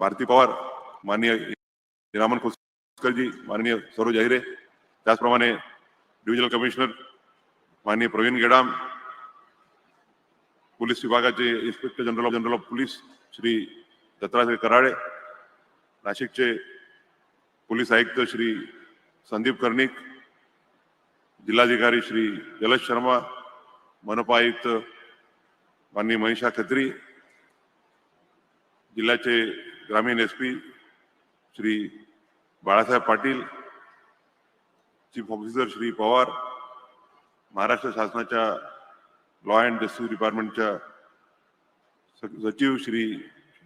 भारती पवार माननीय रामन खोसकरजी माननीय सरोज अहिरे त्याचप्रमाणे डिव्हिजनल कमिशनर माननीय प्रवीण गेडाम पोलीस विभागाचे inspector general general of police Shri Dattatray Karale नाशिकचे पोलीस आयुक्त श्री संदीप कर्णिक जिल्हाधिकारी श्री जलज शर्मा मनपा आयुक्त माननीय मनीषा खत्री जिल्ह्याचे ग्रामीण S P Shri Balasaheb Patil chief officer Shri Pawar Maharashtra शासनाच्या लॉ अँड जस्टिस डिपार्टमेंटच्या सचिव श्री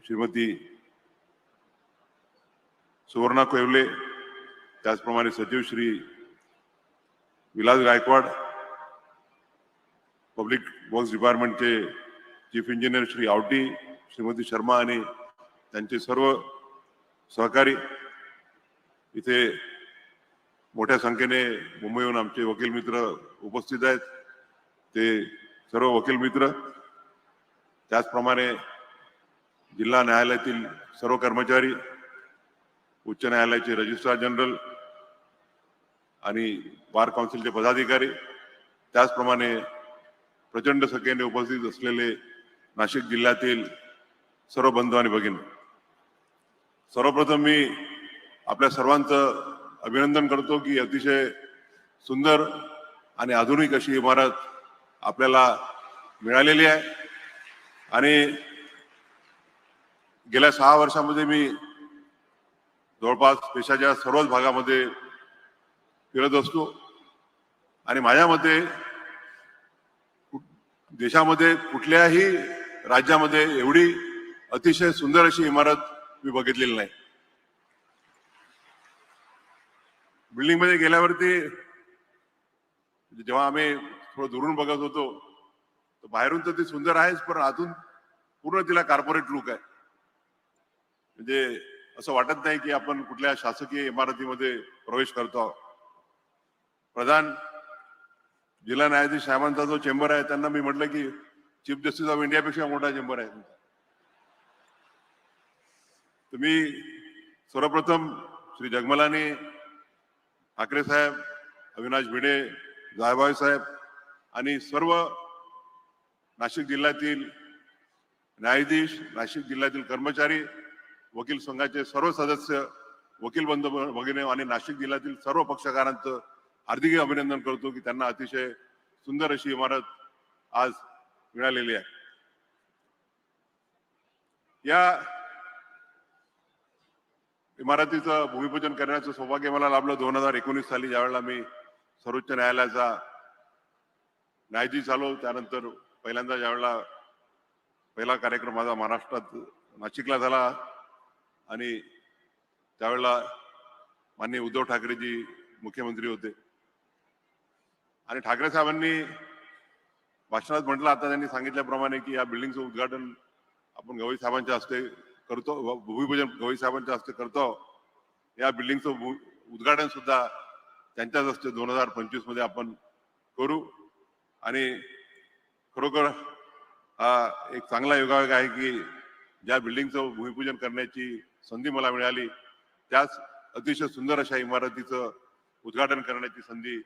श्रीमती सुवर्णा कोवले त्याचप्रमाणे सचिव श्री विलास गायकवाड पब्लिक वर्क्स डिपार्टमेंटचे चीफ इंजिनियर श्री आवटी श्रीमती शर्मा आणि त्यांचे सर्व सहकारी इथे मोठ्या संख्येने मुंबईहून आमचे वकील मित्र उपस्थित आहेत ते सर्व वकील मित्र त्याचप्रमाणे जिल्हा न्यायालयातील सर्व कर्मचारी उच्च न्यायालयाचे रजिस्ट्रार जनरल आणि बार काउन्सिलचे पदाधिकारी त्याचप्रमाणे प्रचंड संख्येने उपस्थित असलेले नाशिक जिल्ह्यातील सर्व बंधू आणि भगिनी सर्वप्रथम मी आपल्या सर्वांचं अभिनंदन करतो की अतिशय सुंदर आणि आधुनिक अशी इमारत आपल्याला मिळालेली आहे आणि गेल्या सहा वर्षामध्ये मी जवळपास देशाच्या सर्वच भागामध्ये फिरत असतो आणि माझ्या मते देशामध्ये कुठल्याही राज्यामध्ये एवढी अतिशय सुंदर अशी इमारत मी बघितलेलं नाही बिल्डिंग मध्ये गेल्यावरती जेव्हा आम्ही थोडं दुरून बघत होतो बाहेरून तर ती सुंदर आहेच पण आतून पूर्ण तिला कार्पोरेट लुक आहे म्हणजे असं वाटत नाही की आपण कुठल्या शासकीय इमारतीमध्ये प्रवेश करतो आहोत प्रधान जिल्हा न्यायाधीश साहेबांचा जो चेंबर आहे त्यांना मी म्हटलं की चीफ जस्टिस ऑफ इंडियापेक्षा मोठा चेंबर आहे तुम्ही मी सर्वप्रथम श्री जगमलानी ठाकरे साहेब अविनाश भिडे जायभाई साहेब आणि सर्व नाशिक जिल्ह्यातील न्यायाधीश नाशिक जिल्ह्यातील कर्मचारी वकील संघाचे सर्व सदस्य वकील बंधू भगिने आणि नाशिक जिल्ह्यातील सर्व पक्षकारांचं हार्दिक अभिनंदन करतो की त्यांना अतिशय सुंदर अशी इमारत आज मिळालेली आहे या इमारतीचं भूमिपूजन करण्याचं सौभाग्य मला लाभलं दोन हजार एकोणीस साली ज्यावेळेला मी सर्वोच्च न्यायालयाचा न्यायाधीश झालो त्यानंतर पहिल्यांदा ज्यावेळेला पहिला कार्यक्रम माझा महाराष्ट्रात नाशिकला झाला आणि त्यावेळेला माननीय उद्धव ठाकरेजी मुख्यमंत्री होते आणि ठाकरे साहेबांनी भाषणात म्हटलं आता त्यांनी सांगितल्याप्रमाणे की या बिल्डिंगचं उद्घाटन आपण गवई साहेबांच्या हस्ते करतो भूमिपूजन गवई साहेबांच्या हस्ते करतो या बिल्डिंगचं उद्घाटन सुद्धा त्यांच्याच हस्ते दोन हजार पंचवीस मध्ये आपण करू आणि खरोखर हा एक चांगला योगायोग आहे की ज्या बिल्डिंगचं भूमिपूजन करण्याची संधी मला मिळाली त्याच अतिशय सुंदर अशा इमारतीचं उद्घाटन करण्याची संधी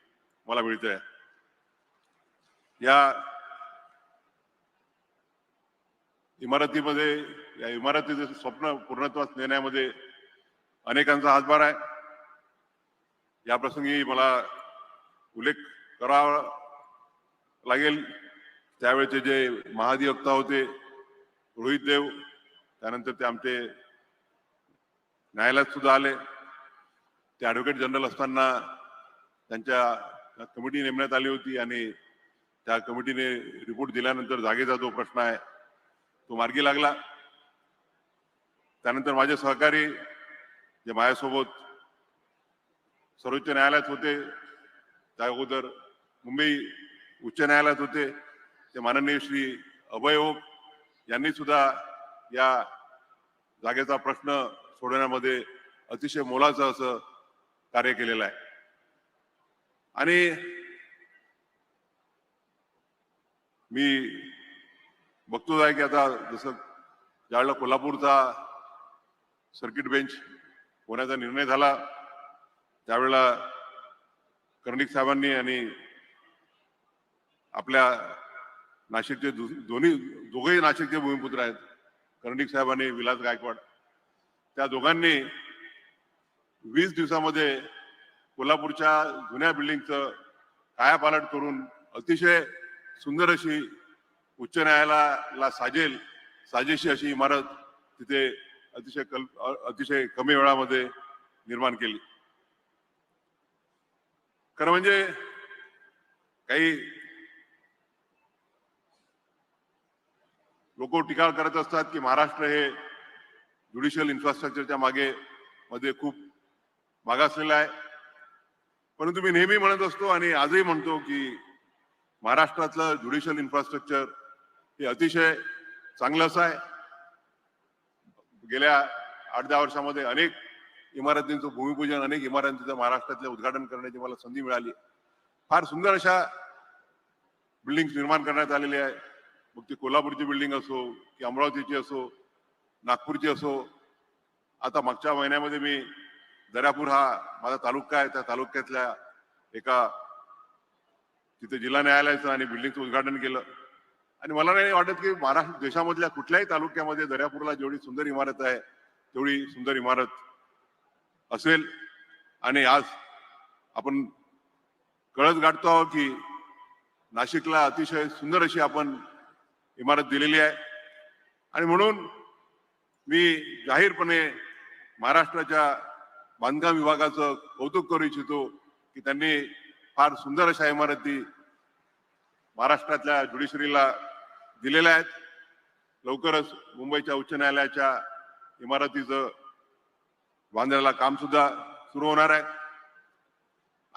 मला मिळते या इमारतीमध्ये या इमारतीचं स्वप्न पूर्णत्वास नेण्यामध्ये अनेकांचा हातभार आहे या प्रसंगी मला उल्लेख करावा लागेल त्यावेळेचे जे महाधिवक्ता होते रोहित देव त्यानंतर ते आमचे न्यायालयात सुद्धा आले ते ॲडव्होकेट जनरल असताना त्यांच्या कमिटी नेमण्यात आली होती आणि त्या कमिटीने रिपोर्ट दिल्यानंतर जागेचा जो प्रश्न आहे तो मार्गी लागला त्यानंतर माझे सहकारी जे माझ्यासोबत सर्वोच्च न्यायालयात होते त्या अगोदर मुंबई उच्च न्यायालयात होते ते माननीय श्री अभय ओक यांनी सुद्धा या जागेचा प्रश्न सोडवण्यामध्ये अतिशय मोलाचं असं कार्य केलेलं आहे आणि मी बघतोच आहे की आता जसं ज्यावेळेला कोल्हापूरचा सर्किट बेंच होण्याचा निर्णय झाला त्यावेळेला कर्णिक साहेबांनी आणि आपल्या नाशिकचे दोन्ही दोघेही नाशिकचे भूमिपुत्र आहेत कर्णिक साहेबांनी विलास गायकवाड त्या दोघांनी वीस दिवसामध्ये कोल्हापूरच्या जुन्या बिल्डिंगचं कायापालट करून अतिशय सुंदर अशी उच्च न्यायालयाला साजेल साजेशी अशी इमारत तिथे अतिशय कल्प अतिशय कमी वेळामध्ये निर्माण केली खरं म्हणजे काही लोक टीका करत असतात की महाराष्ट्र हे ज्युडिशियल इन्फ्रास्ट्रक्चरच्या मागे मध्ये खूप मागासलेला आहे परंतु मी नेहमी म्हणत असतो आणि आजही म्हणतो की महाराष्ट्रातलं ज्युडिशियल इन्फ्रास्ट्रक्चर हे अतिशय चांगलं असं आहे गेल्या आठ दहा वर्षामध्ये अनेक इमारतींचं भूमिपूजन अनेक इमारतींचं महाराष्ट्रातलं उद्घाटन करण्याची मला संधी मिळाली फार सुंदर अशा बिल्डिंग निर्माण करण्यात आलेली आहे मग ती कोल्हापूरची बिल्डिंग असो की अमरावतीची असो नागपूरची असो आता मागच्या महिन्यामध्ये मी दर्यापूर हा माझा तालुका आहे त्या तालुक्यातल्या एका तिथे जिल्हा न्यायालयाचं आणि बिल्डिंगचं उद्घाटन केलं आणि मला नाही वाटत की महाराष्ट्र देशामधल्या कुठल्याही तालुक्यामध्ये दर्यापूरला जेवढी सुंदर इमारत आहे तेवढी सुंदर इमारत असेल आणि आज आपण कळत गाठतो आहोत की नाशिकला अतिशय सुंदर अशी आपण इमारत दिलेली आहे आणि म्हणून मी जाहीरपणे महाराष्ट्राच्या बांधकाम विभागाचं कौतुक करू इच्छितो की त्यांनी फार सुंदर अशा इमारती महाराष्ट्रातल्या ज्युडिशरीला दिलेल्या आहेत लवकरच मुंबईच्या उच्च न्यायालयाच्या इमारतीचं बांधण्याला काम सुद्धा सुरू होणार आहे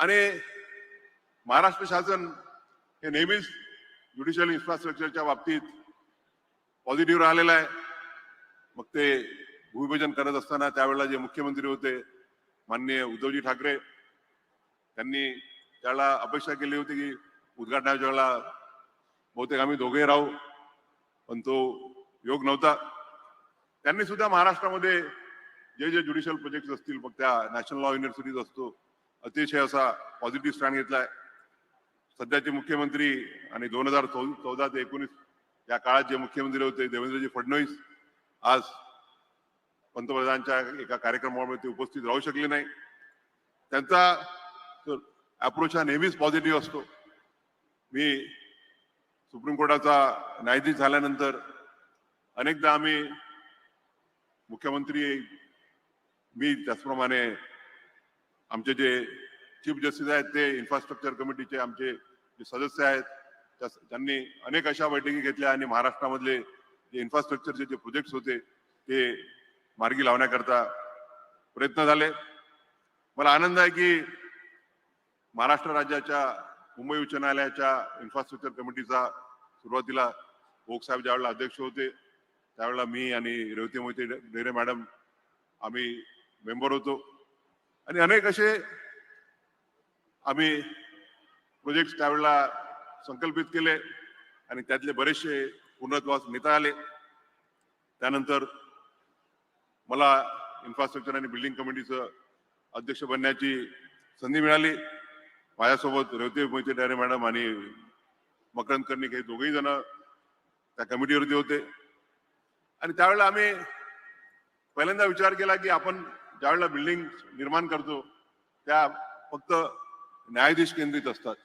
आणि महाराष्ट्र शासन हे नेहमीच ज्युडिशियल इन्फ्रास्ट्रक्चरच्या बाबतीत पॉझिटिव्ह राहिलेलं आहे मग ते भूमिपूजन करत असताना त्यावेळेला जे मुख्यमंत्री होते माननीय उद्धवजी ठाकरे त्यांनी त्याला अपेक्षा केली होती की उद्घाटनाच्या वेळेला बहुतेक आम्ही दोघे राहू पण तो योग नव्हता त्यांनी सुद्धा महाराष्ट्रामध्ये जे जे ज्युडिशियल प्रोजेक्ट असतील मग त्या नॅशनल लॉ युनिव्हर्सिटीज असतो अतिशय असा पॉझिटिव्ह स्टँड घेतलाय सध्याचे मुख्यमंत्री आणि दोन हजार चौदा ते एकोणीस या काळात जे मुख्यमंत्री होते देवेंद्रजी फडणवीस आज पंतप्रधानांच्या एका कार्यक्रमामुळे ते उपस्थित राहू शकले नाही त्यांचा अप्रोच हा नेहमीच पॉझिटिव्ह असतो मी सुप्रीम कोर्टाचा न्यायाधीश झाल्यानंतर अनेकदा आम्ही मुख्यमंत्री मी त्याचप्रमाणे आमचे जे चीफ जस्टिस आहेत ते इन्फ्रास्ट्रक्चर कमिटीचे आमचे जे सदस्य आहेत त्यांनी अनेक अशा बैठकी घेतल्या आणि महाराष्ट्रामधले जे इन्फ्रास्ट्रक्चरचे जे प्रोजेक्ट्स होते ते मार्गी लावण्याकरता प्रयत्न झाले मला आनंद आहे की महाराष्ट्र राज्याच्या मुंबई उच्च न्यायालयाच्या इन्फ्रास्ट्रक्चर कमिटीचा सुरुवातीला ओक साहेब ज्यावेळेला अध्यक्ष होते त्यावेळेला मी आणि रेवती मोहिते डेरे मॅडम आम्ही मेंबर होतो आणि अनेक असे आम्ही प्रोजेक्ट त्यावेळेला संकल्पित केले आणि त्यातले बरेचसे पूर्णत्वास नेता आले त्यानंतर मला इन्फ्रास्ट्रक्चर आणि बिल्डिंग कमिटीचं अध्यक्ष बनण्याची संधी मिळाली माझ्यासोबत रेवती मोहिते डेरे मॅडम आणि मकरंद कर्णिक हे दोघेही जण त्या कमिटीवरती होते आणि त्यावेळेला आम्ही पहिल्यांदा विचार केला की आपण ज्यावेळेला बिल्डिंग निर्माण करतो त्या फक्त न्यायाधीश केंद्रित असतात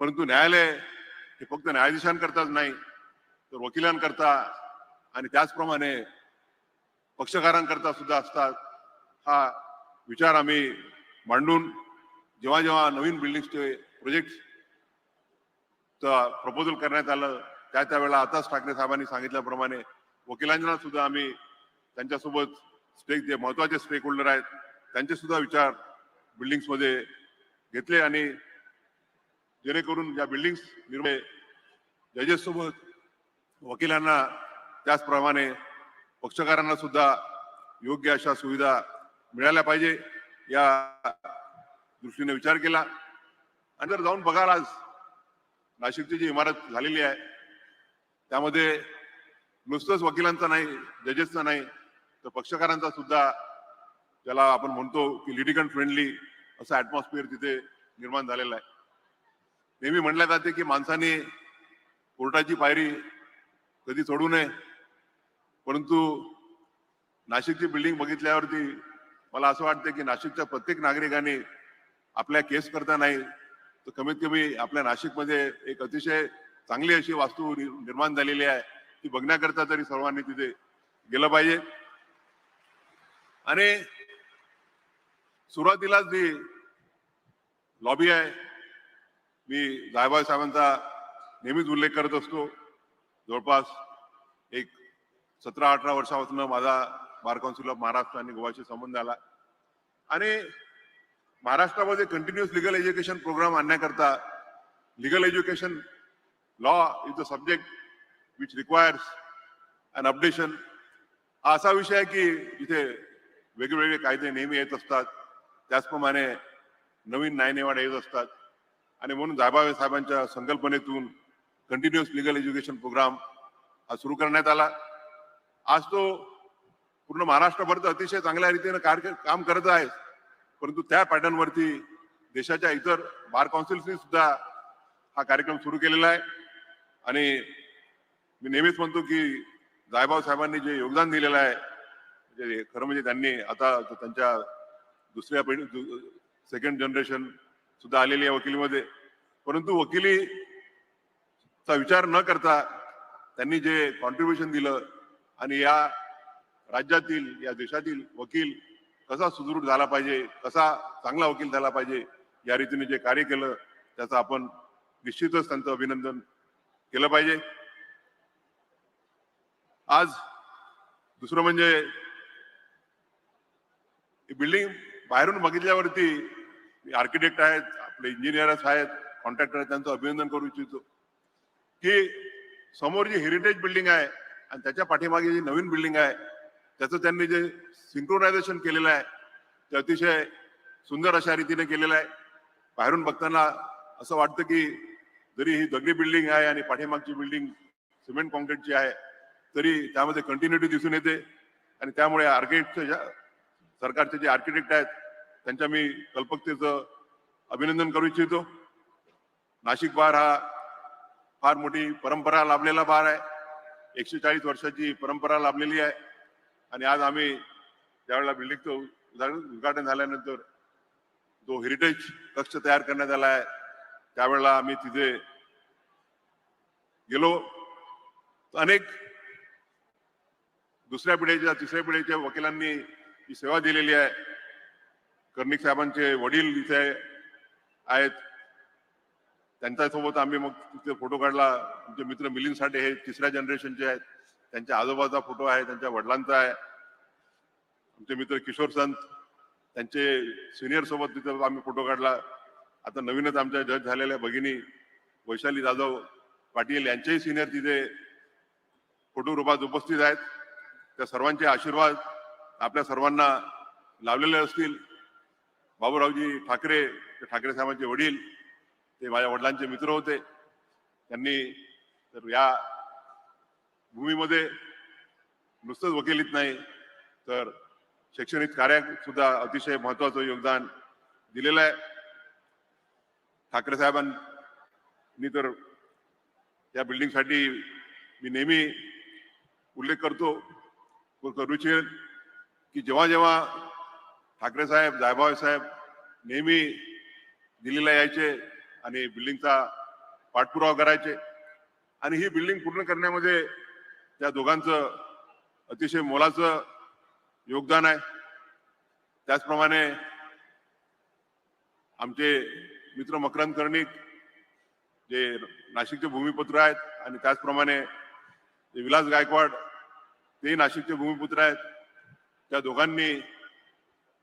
परंतु न्यायालय हे फक्त न्यायाधीशांकरताच नाही तर वकिलांकरता आणि त्याचप्रमाणे पक्षकारांकरता सुद्धा असतात हा विचार आम्ही मांडून जेव्हा जेव्हा नवीन बिल्डिंगचे प्रोजेक्ट प्रपोजल करण्यात आलं त्या त्यावेळेला आताच ठाकरे साहेबांनी सांगितल्याप्रमाणे वकिलांना सुद्धा आम्ही त्यांच्यासोबत स्टेक जे महत्वाचे स्टेक होल्डर आहेत त्यांचे सुद्धा विचार मध्ये घेतले आणि जेणेकरून या बिल्डिंग्स निर्णय जजेस सोबत वकिलांना त्याचप्रमाणे पक्षकारांना सुद्धा योग्य अशा सुविधा मिळाल्या पाहिजे या दृष्टीने विचार केला आणि जर जाऊन बघाल आज नाशिकची जी इमारत झालेली आहे त्यामध्ये नुसतंच वकिलांचा नाही जजेसचा नाही तर पक्षकारांचा सुद्धा ज्याला आपण म्हणतो की लिडिकन फ्रेंडली असा ॲटमॉस्फिअर तिथे निर्माण झालेला आहे नेहमी म्हणल्या जाते की माणसाने कोर्टाची पायरी कधी चढू नये परंतु नाशिकची बिल्डिंग बघितल्यावरती मला असं वाटतं की नाशिकच्या प्रत्येक नागरिकाने आपल्या केस करता नाही तर कमीत कमी आपल्या नाशिकमध्ये एक अतिशय चांगली अशी वास्तू निर्माण झालेली आहे ती बघण्याकरता तरी सर्वांनी तिथे गेलं पाहिजे आणि सुरुवातीलाच जी लॉबी आहे मी जायबाई साहेबांचा नेहमीच उल्लेख करत असतो जवळपास एक सतरा अठरा वर्षापासून माझा बार काउन्सिल ऑफ महाराष्ट्र आणि गोवाशी संबंध आला आणि महाराष्ट्रामध्ये continuous legal education programme आणण्याकरता legal education law is the subject which requires an updation हा असा विषय आहे की जिथे वेगवेगळे कायदे नेहमी येत असतात त्याचप्रमाणे नवीन न्यायनिवाडा येत असतात आणि म्हणून जाबावे साहेबांच्या संकल्पनेतून कंटिन्युअस लिगल एज्युकेशन प्रोग्राम हा सुरू करण्यात आला आज तो पूर्ण महाराष्ट्रभर तर अतिशय चांगल्या रीतीनं कार्य काम करत आहे परंतु त्या पॅटर्नवरती देशाच्या इतर बार काउन्सिल्सनी सुद्धा हा कार्यक्रम सुरू केलेला आहे आणि मी नेहमीच म्हणतो की जायबाव साहेबांनी जे योगदान दिलेलं आहे म्हणजे खरं म्हणजे त्यांनी आता त्यांच्या दुसऱ्या पिढी सेकंड जनरेशन सुद्धा आलेली आहे वकिलीमध्ये परंतु वकिलीचा विचार न करता त्यांनी जे कॉन्ट्रीब्युशन दिलं आणि या राज्यातील या देशातील वकील कसा सुदृढ झाला पाहिजे कसा चांगला वकील झाला पाहिजे या रीतीने जे कार्य केलं त्याचं आपण निश्चितच त्यांचं अभिनंदन केलं पाहिजे आज दुसरं म्हणजे बिल्डिंग बाहेरून बघितल्यावरती आर्किटेक्ट आहेत आपले इंजिनियर्स आहेत कॉन्ट्रॅक्टर आहेत त्यांचं अभिनंदन करू इच्छितो की समोर जी हेरिटेज बिल्डिंग आहे आणि त्याच्या पाठीमागे जी नवीन बिल्डिंग आहे त्याचं त्यांनी जे सिंक्रोनायझेशन केलेलं आहे ते अतिशय सुंदर अशा रीतीने केलेलं आहे बाहेरून बघताना असं वाटतं की जरी ही दगडी बिल्डिंग आहे आणि पाठीमागची बिल्डिंग सिमेंट कॉन्क्रीटची आहे तरी त्यामध्ये कंटिन्युटी दिसून येते आणि त्यामुळे आर्किटेक्टच्या सरकारचे जे आर्किटेक्ट आहेत त्यांच्या मी कल्पकतेचं अभिनंदन करू इच्छितो नाशिक बार हा फार मोठी परंपरा लाभलेला बार आहे एकशे चाळीस वर्षाची परंपरा लाभलेली आहे आणि आज आम्ही ज्यावेळेला बिल्डिंगचं उद्घाटन उद्घाटन झाल्यानंतर जो हेरिटेज कक्ष तयार करण्यात आला आहे त्यावेळेला आम्ही तिथे गेलो अनेक दुसऱ्या पिढीच्या तिसऱ्या पिढीच्या वकिलांनी ही सेवा दिलेली आहे कर्णिक साहेबांचे वडील इथे आहेत त्यांच्यासोबत आम्ही मग तिथे फोटो काढला तुमचे मित्र मिलिंद साठे हे तिसऱ्या जनरेशनचे आहेत त्यांच्या आजोबाचा फोटो आहे त्यांच्या वडिलांचा आहे आमचे मित्र किशोर संत त्यांचे सिनियर सोबत तिथं आम्ही फोटो काढला आता नवीनच आमच्या जज झालेल्या भगिनी वैशाली जाधव पाटील यांचेही सिनियर तिथे फोटो रूपात उपस्थित आहेत त्या सर्वांचे आशीर्वाद आपल्या सर्वांना लावलेले असतील बाबूरावजी ठाकरे ठाकरे साहेबांचे वडील ते माझ्या वडिलांचे मित्र होते त्यांनी तर या भूमीमध्ये नुसतंच वकिलीत नाही तर शैक्षणिक कार्यात सुद्धा अतिशय महत्वाचं योगदान दिलेलं आहे ठाकरे साहेबांनी तर या बिल्डिंगसाठी मी नेहमी उल्लेख करतो करू की जेव्हा जेव्हा ठाकरे साहेब जायभावे साहेब नेहमी दिल्लीला यायचे आणि बिल्डिंगचा पाठपुरावा करायचे आणि ही बिल्डिंग पूर्ण करण्यामध्ये त्या दोघांचं अतिशय मोलाचं योगदान आहे त्याचप्रमाणे आमचे मित्र मकरंद कर्णिक जे नाशिकचे भूमिपुत्र आहेत आणि त्याचप्रमाणे जे विलास गायकवाड ते नाशिकचे भूमिपुत्र आहेत त्या दोघांनी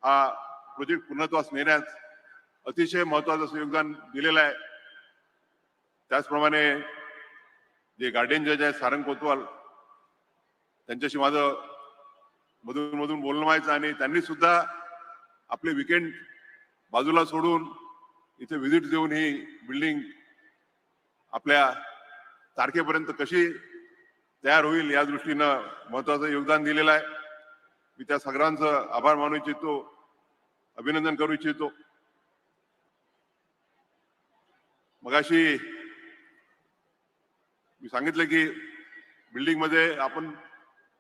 हा प्रोजेक्ट पूर्णत्वास नेण्यास अतिशय महत्वाचं असं योगदान दिलेलं आहे त्याचप्रमाणे जे गार्डन जज आहेत सारंग कोतवाल त्यांच्याशी माझं मधून मधून बोलणं व्हायचं आणि त्यांनी सुद्धा आपले विकेंड बाजूला सोडून इथे व्हिजिट देऊन ही बिल्डिंग आपल्या तारखेपर्यंत कशी तयार होईल या दृष्टीनं महत्वाचं योगदान दिलेलं आहे मी त्या सगळ्यांचं आभार मानू इच्छितो अभिनंदन करू इच्छितो मगाशी मी सांगितलं की बिल्डिंगमध्ये आपण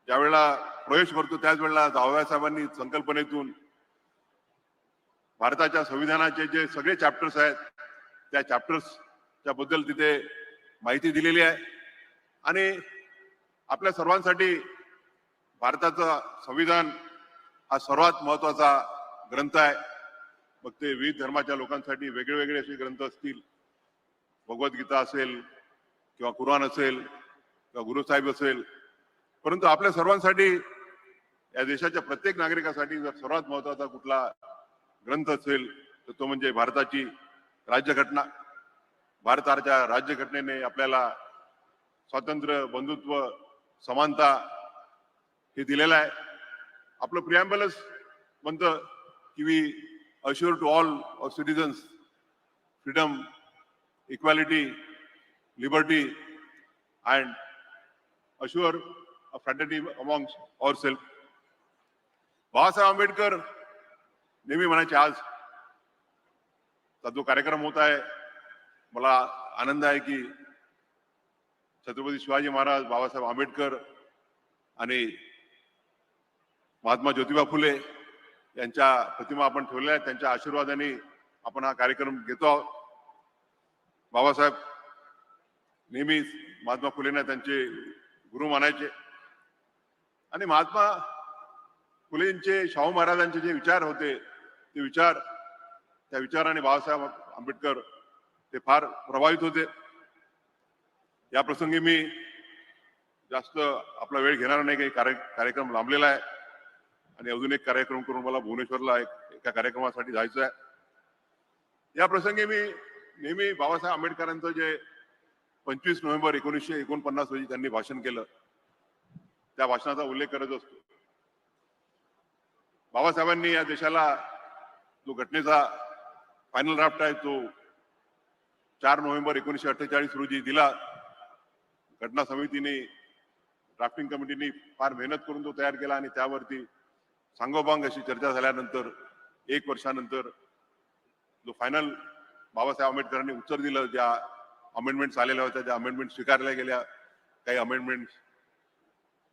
ज्यावेळेला प्रवेश करतो त्याच वेळेला साहेबांनी संकल्पनेतून भारताच्या संविधानाचे जे सगळे चॅप्टर्स आहेत त्या चॅप्टर्सच्या बद्दल तिथे माहिती दिलेली आहे आणि आपल्या सर्वांसाठी भारताचं संविधान हा सर्वात महत्वाचा ग्रंथ आहे मग ते विविध धर्माच्या लोकांसाठी वेगळे वेगळे असे ग्रंथ असतील भगवद्गीता असेल किंवा कुराण असेल किंवा गुरुसाहेब असेल परंतु आपल्या सर्वांसाठी या देशाच्या प्रत्येक नागरिकासाठी जर सर्वात महत्वाचा कुठला ग्रंथ असेल तर तो म्हणजे भारताची राज्यघटना भारताच्या राज्यघटनेने आपल्याला स्वातंत्र्य बंधुत्व समानता हे दिलेलं आहे आपलं प्रियांबलच म्हणतं की we assure to all of citizens freedom equality liberty and assure fraternity amongst ourselves. Babasaheb Ambedkar नेहमी म्हणायचे आज जो कार्यक्रम होत आहे मला आनंद आहे की छत्रपती शिवाजी महाराज बाबासाहेब आंबेडकर आणि महात्मा ज्योतिबा फुले यांच्या प्रतिमा आपण ठेवल्या आहेत त्यांच्या आशीर्वादाने आपण हा कार्यक्रम घेतो आहोत बाबासाहेब नेहमीच महात्मा फुलेंना त्यांचे गुरु मानायचे आणि महात्मा फुलेंचे शाहू महाराजांचे जे विचार होते ते विचार त्या विचाराने बाबासाहेब आंबेडकर ते फार प्रभावित होते या प्रसंगी मी जास्त आपला वेळ घेणार नाही काही कार्य कार्यक्रम लांबलेला आहे आणि अजून एक कार्यक्रम करून मला भुवनेश्वरला एक एका कार्यक्रमासाठी जायचं आहे या प्रसंगी मी नेहमी बाबासाहेब आंबेडकरांचं जे पंचवीस नोव्हेंबर एकोणीसशे एकोणपन्नास रोजी त्यांनी भाषण केलं त्या भाषणाचा उल्लेख करत असतो बाबासाहेबांनी या देशाला जो घटनेचा फायनल ड्राफ्ट आहे तो चार नोव्हेंबर एकोणीसशे अठ्ठेचाळीस रोजी दिला घटना समितीने ड्राफ्टिंग कमिटीने फार मेहनत करून तो तयार केला आणि त्यावरती सांगोबांग अशी चर्चा झाल्यानंतर एक वर्षानंतर जो फायनल बाबासाहेब आंबेडकरांनी उत्तर दिलं ज्या अमेंडमेंट्स आलेल्या होत्या ज्या अमेंडमेंट स्वीकारल्या गेल्या काही अमेंडमेंट्स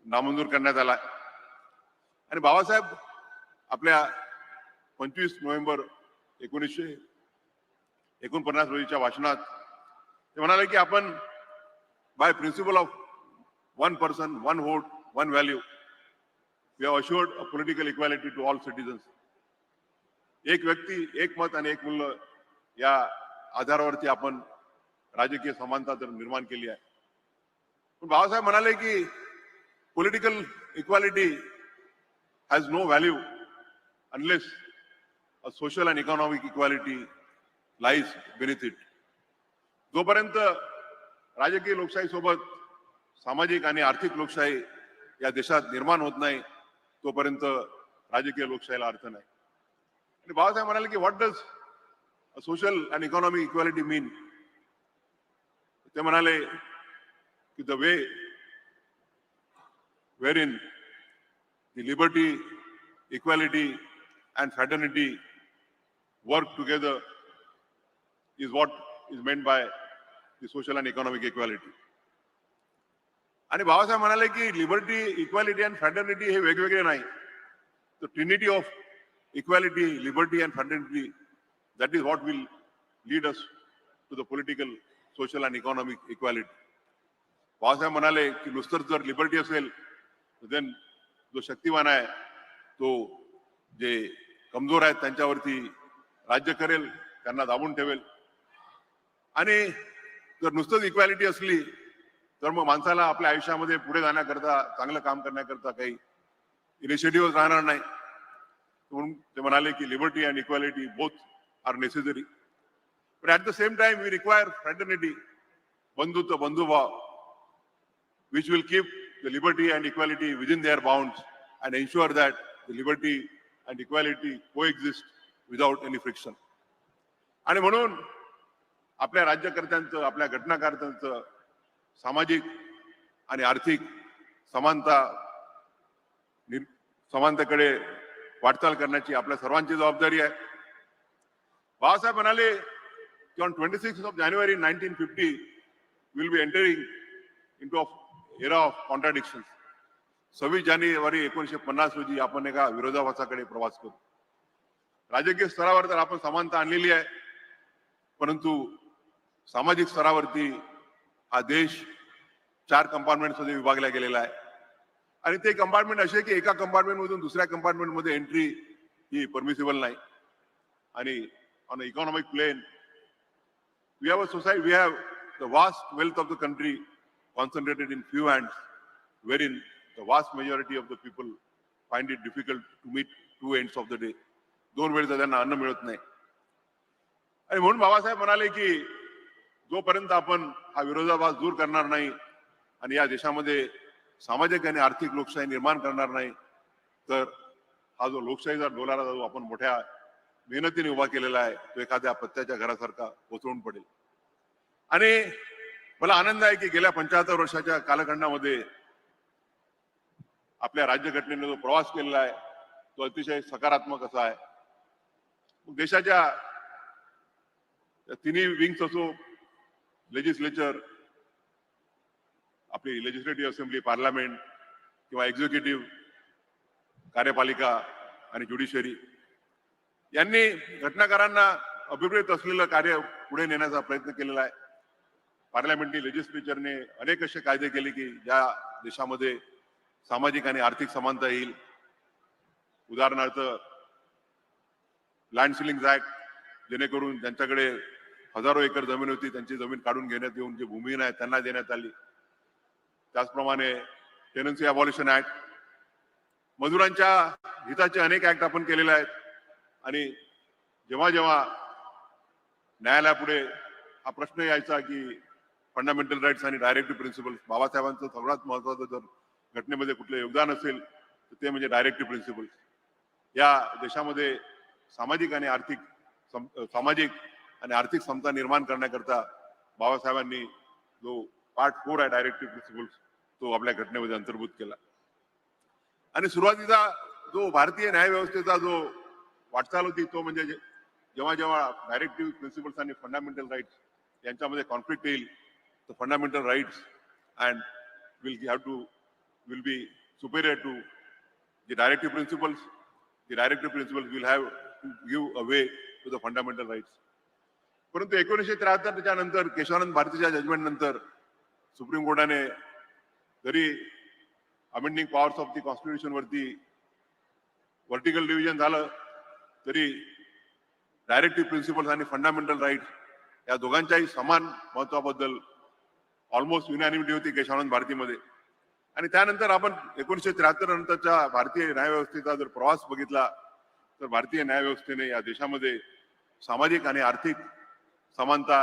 नामंजूर करण्यात आला आणि बाबासाहेब आपल्या पंचवीस नोव्हेंबर एकोणीसशे एकोणपन्नास रोजीच्या वाचनात ते म्हणाले की आपण by principle of one person one vote one value we have assured a political equality to all citizens एक व्यक्ती एक मत आणि एक मूल्य या आधारावरती आपण राजकीय समानता तर निर्माण केली आहे पण बाबासाहेब म्हणाले की Political equality has no value unless a social and economic equality lies beneath it. जोपर्यंत राजकीय लोकशाहीसोबत सामाजिक आणि आर्थिक लोकशाही या देशात निर्माण होत नाही तोपर्यंत राजकीय लोकशाहीला अर्थ नाही आणि बाबासाहेब म्हणाले की what does social and economic equality mean ते म्हणाले की the way wherein the liberty, equality, and fraternity work together is what is meant by the social and economic equality. And Baba Sahib Manale ki liberty, equality, and fraternity hai The trinity of equality, liberty, and fraternity, that is what will lead us to the political, social, and economic equality. Baba Sahib Manale ki nustar liberty as जो शक्तिमान आहे तो जे कमजोर आहेत त्यांच्यावरती राज्य करेल त्यांना दाबून ठेवेल आणि जर नुसतंच इक्वॅलिटी असली तर मग माणसाला आपल्या आयुष्यामध्ये पुढे जाण्याकरता चांगलं काम करण्याकरता काही इनिशिएटिव्ह राहणार नाही म्हणून ते म्हणाले की liberty and equality both are necessary पण at the same time we require fraternity बंधुत्व बंधुभाव which will keep the liberty and equality within their bounds and ensure that the liberty and equality coexist without any friction. आणि म्हणून आपल्या राज्यकर्त्यांचं आपल्या घटनाकर्त्यांचं सामाजिक आणि आर्थिक समानता समानतेकडे वाटचाल करण्याची आपल्या सर्वांची जबाबदारी आहे बाबासाहेब म्हणाले की on twenty six of January nineteen fifty will be entering in of era of contradiction सव्वीस जानेवारी एकोणीशे पन्नास रोजी आपण एका विरोधाभासाकडे प्रवास करू राजकीय स्तरावर तर आपण समानता आणलेली आहे परंतु सामाजिक स्तरावरती हा देश चार मध्ये विभागला गेलेला आहे आणि ते कंपार्टमेंट असे की एका कंपार्टमेंट मधून दुसऱ्या कंपार्टमेंटमध्ये एंट्री ही परमिसिबल नाही आणि on economic plane we have a society we have the vast wealth of the country concentrated in few hands, wherein the vast majority of the people find it difficult to meet two ends of the day. दोन वेळेचं त्यांना अन्न मिळत नाही आणि म्हणून बाबासाहेब म्हणाले की जोपर्यंत आपण हा विरोधाभास दूर करणार नाही आणि या देशामध्ये सामाजिक आणि आर्थिक लोकशाही निर्माण करणार नाही तर हा जो लोकशाहीचा डोलारा जो आपण मोठ्या मेहनतीने उभा केलेला आहे तो एखाद्या पत्त्याच्या घरासारखा कोसळून पडेल आणि मला आनंद आहे की गेल्या पंच्याहत्तर वर्षाच्या कालखंडामध्ये आपल्या राज्यघटनेने जो प्रवास केलेला आहे तो अतिशय सकारात्मक असा आहे देशाच्या तिन्ही विंग्स असो लेजिस्लेचर आपली लेजिस्लेटिव्ह असेंब्ली पार्लमेंट किंवा एक्झिक्युटिव्ह कार्यपालिका आणि ज्युडिशरी यांनी घटनाकारांना अभिप्रेत असलेलं कार्य पुढे नेण्याचा प्रयत्न केलेला आहे पार्लमेंटरी लेजिस्लेचरने अनेक असे कायदे केले की ज्या देशामध्ये सामाजिक आणि आर्थिक समानता येईल उदाहरणार्थ लँड सिलिंग ऍक्ट जेणेकरून त्यांच्याकडे हजारो एकर जमीन होती त्यांची जमीन काढून घेण्यात येऊन जे भूमिहीन आहेत त्यांना देण्यात आली त्याचप्रमाणे टेनन्सी अबॉल्युशन ऍक्ट मजुरांच्या हिताचे अनेक ऍक्ट आपण केलेले आहेत आणि जेव्हा जेव्हा न्यायालयापुढे हा प्रश्न यायचा की फंडामेंटल राईट्स आणि डायरेक्टिव्ह प्रिन्सिपल्स बाबासाहेबांचं सगळ्यात महत्वाचं जर घटनेमध्ये कुठलं योगदान असेल तर ते म्हणजे डायरेक्टिव्ह प्रिन्सिपल या देशामध्ये सामाजिक आणि आर्थिक सामाजिक आणि आर्थिक समता निर्माण करण्याकरता बाबासाहेबांनी जो पार्ट फोर आहे डायरेक्टिव्ह प्रिन्सिपल्स तो आपल्या घटनेमध्ये अंतर्भूत केला आणि सुरुवातीचा जो भारतीय न्यायव्यवस्थेचा जो वाटचाल होती तो म्हणजे जेव्हा जेव्हा डायरेक्टिव्ह प्रिन्सिपल्स आणि फंडामेंटल राईट्स यांच्यामध्ये कॉन्फ्लिक्ट येईल the fundamental rights and will have to will be superior to the directive principles. The directive principles will have to give away to the fundamental rights. परंतु एकोणीसशे त्र्याहत्तरच्या नंतर केशवानंद भारतीच्या judgement नंतर supreme कोर्टाने जरी amending powers of the constitution वरती vertical division झालं तरी डायरेक्टिव्ह प्रिन्सिपल्स आणि फंडामेंटल राईट्स या दोघांच्याही समान महत्वाबद्दल ऑलमोस्ट युनॅनिमिटी होती केशानंद भारतीमध्ये आणि त्यानंतर आपण एकोणीसशे त्र्याहत्तर नंतरच्या भारतीय न्यायव्यवस्थेचा जर प्रवास बघितला तर भारतीय न्यायव्यवस्थेने या देशामध्ये सामाजिक आणि आर्थिक समानता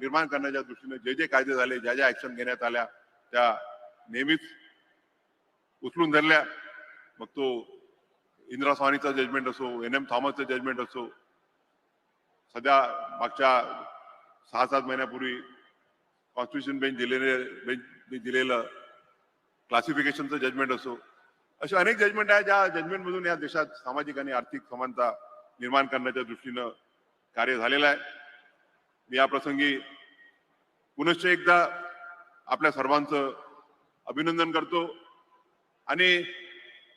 निर्माण करण्याच्या दृष्टीने जे जे कायदे झाले ज्या ज्या ऍक्शन घेण्यात आल्या त्या नेहमीच उचलून धरल्या मग तो इंदिरा स्वामीचा जजमेंट असो एन एम थॉमसचं जजमेंट असो सध्या मागच्या सहा सात महिन्यापूर्वी कॉन्स्टिट्युशन बेंच दिलेले बेंच दिलेलं क्लासिफिकेशनचं जजमेंट असो असे अनेक जजमेंट आहे ज्या जजमेंटमधून या देशात सामाजिक आणि आर्थिक समानता निर्माण करण्याच्या दृष्टीनं कार्य झालेलं आहे मी या प्रसंगी पुनश्च एकदा आपल्या सर्वांचं अभिनंदन करतो आणि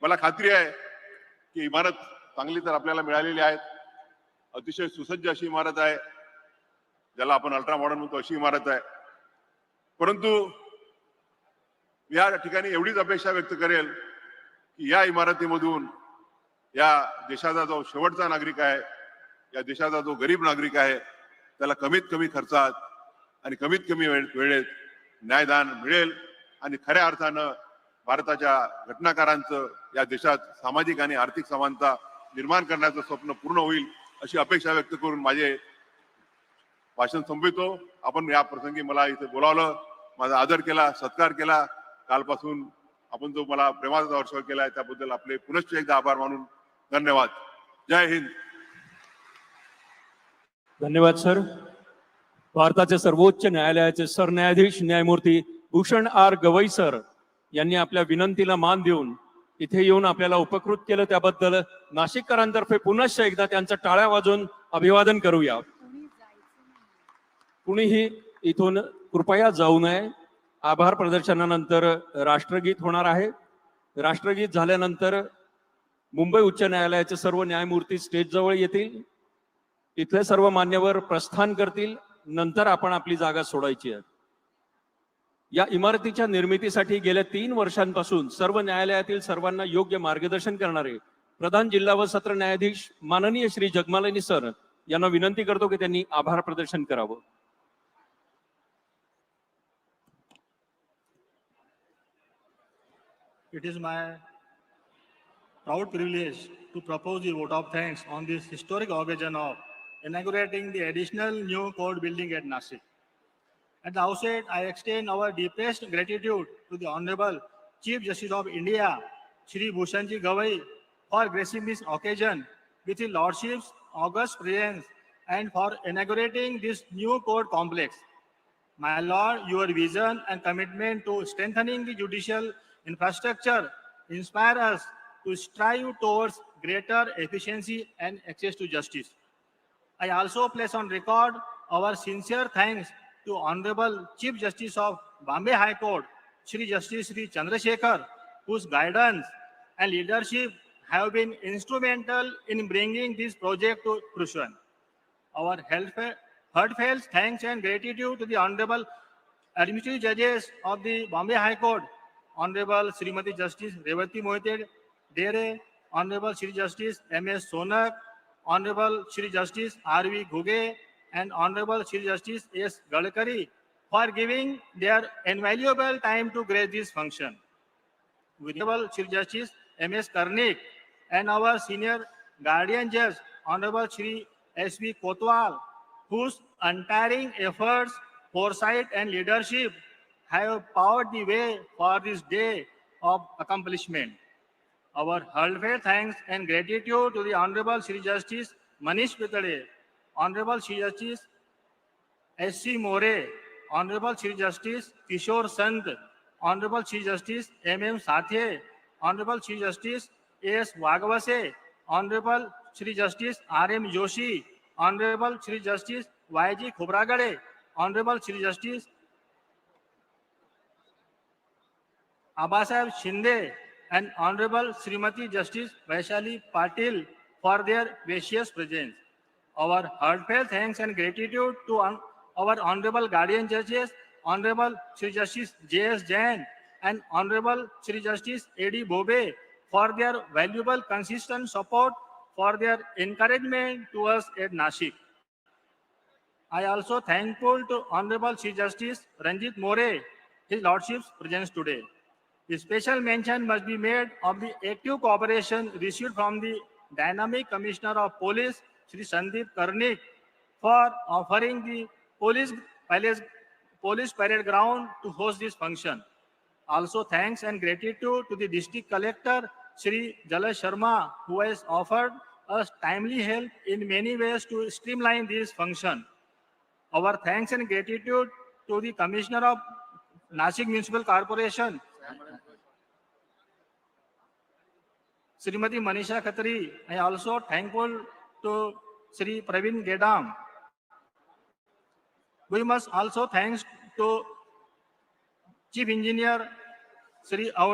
मला खात्री आहे की इमारत चांगली तर आपल्याला मिळालेली आहे अतिशय सुसज्ज अशी इमारत आहे ज्याला आपण अल्ट्रा मॉडर्न म्हणतो अशी इमारत आहे परंतु या ठिकाणी एवढीच अपेक्षा व्यक्त करेल की या इमारतीमधून या देशाचा जो शेवटचा नागरिक आहे या देशाचा जो गरीब नागरिक आहे त्याला कमीत कमी खर्चात आणि कमीत कमी वेळेत न्यायदान मिळेल आणि खऱ्या अर्थानं भारताच्या घटनाकारांचं या देशात सामाजिक आणि आर्थिक समानता निर्माण करण्याचं स्वप्न पूर्ण होईल अशी अपेक्षा व्यक्त करून माझे भाषण संपवितो आपण या प्रसंगी मला इथे बोलावलं माझा आदर केला सत्कार केला कालपासून आपण जो मला प्रेमाचा वर्ष केला त्याबद्दल आपले पुनश्च एकदा आभार मानून धन्यवाद जय हिंद धन्यवाद सर भारताचे सर्वोच्च न्यायालयाचे सरन्यायाधीश न्यायमूर्ती भूषण आर गवई सर यांनी आपल्या विनंतीला मान देऊन इथे येऊन आपल्याला उपकृत केलं त्याबद्दल नाशिककरांतर्फे पुनश्च एकदा त्यांचा टाळ्या वाजवून अभिवादन करूया कुणीही इथून कृपया जाऊ नये आभार प्रदर्शनानंतर राष्ट्रगीत होणार आहे राष्ट्रगीत झाल्यानंतर मुंबई उच्च न्यायालयाचे सर्व न्यायमूर्ती स्टेजजवळ येतील तिथले सर्व मान्यवर प्रस्थान करतील नंतर आपण आपली जागा सोडायची आहे या इमारतीच्या निर्मितीसाठी गेल्या तीन वर्षांपासून सर्व न्यायालयातील सर्वांना योग्य मार्गदर्शन करणारे प्रधान जिल्हा व सत्र न्यायाधीश माननीय श्री जगमालिनी सर यांना विनंती करतो की त्यांनी आभार प्रदर्शन करावं it is my proud privilege to propose the vote of thanks on this historic occasion of inaugurating the additional new court building at Nashik. At the outset, I extend our deepest gratitude to the Honorable Chief Justice of India, Sri Bhushanji Gawai, for gracing this occasion with His Lordship's august presence and for inaugurating this new court complex. My Lord, your vision and commitment to strengthening the judicial infrastructure inspire us to strive towards greater efficiency and access to justice. I also place on record our sincere thanks to Honorable Chief Justice of Bombay High Court, Shri Justice Sri Chandrasekhar, whose guidance and leadership have been instrumental in bringing this project to fruition. Our heartfelt thanks and gratitude to the Honorable Administrative Judges of the Bombay High Court Honorable Srimati Justice Revati Mohited Dere, Honorable Shri Justice M.S. Sonak, Honorable Shri Justice R.V. Ghuge, and Honorable Shri Justice S. Gadkari for giving their invaluable time to grace this function. Honorable Sri Justice M.S. Karnik and our senior guardian judge, Honorable Shri S.V. Kotwal, whose untiring efforts, foresight, and leadership have paved the way for this day of accomplishment. Our heartfelt thanks and gratitude to the Honorable Sri Justice Manish Pitale, Honorable Sri Justice S.C. More, Honorable Sri Justice Kishore Sant, Honorable Sri Justice M.M. Sathe, Honorable Sri Justice A.S. Vagavase, Honorable Sri Justice R.M. Joshi, Honorable Sri Justice Y.G. Khobragade, Honorable Sri Justice Abasab Shinde and Honorable Srimati Justice Vaishali Patil for their gracious presence. Our heartfelt thanks and gratitude to our Honorable Guardian Judges, Honorable Sri Justice J.S. Jain and Honorable Sri Justice A.D. Bobe for their valuable consistent support for their encouragement to us at Nashik. I also thankful to Honorable Chief Justice Ranjit More, His Lordship's presence today. A special mention must be made of the active cooperation received from the dynamic Commissioner of Police, Sri Sandeep Karnik, for offering the police palace, police parade ground to host this function. Also, thanks and gratitude to the district collector, Sri Jala Sharma, who has offered us timely help in many ways to streamline this function. Our thanks and gratitude to the Commissioner of Nasik Municipal Corporation, Srimati Manisha Khatri, I also thankful to Sri Praveen Gedam. We must also thanks to Chief Engineer Sri Aud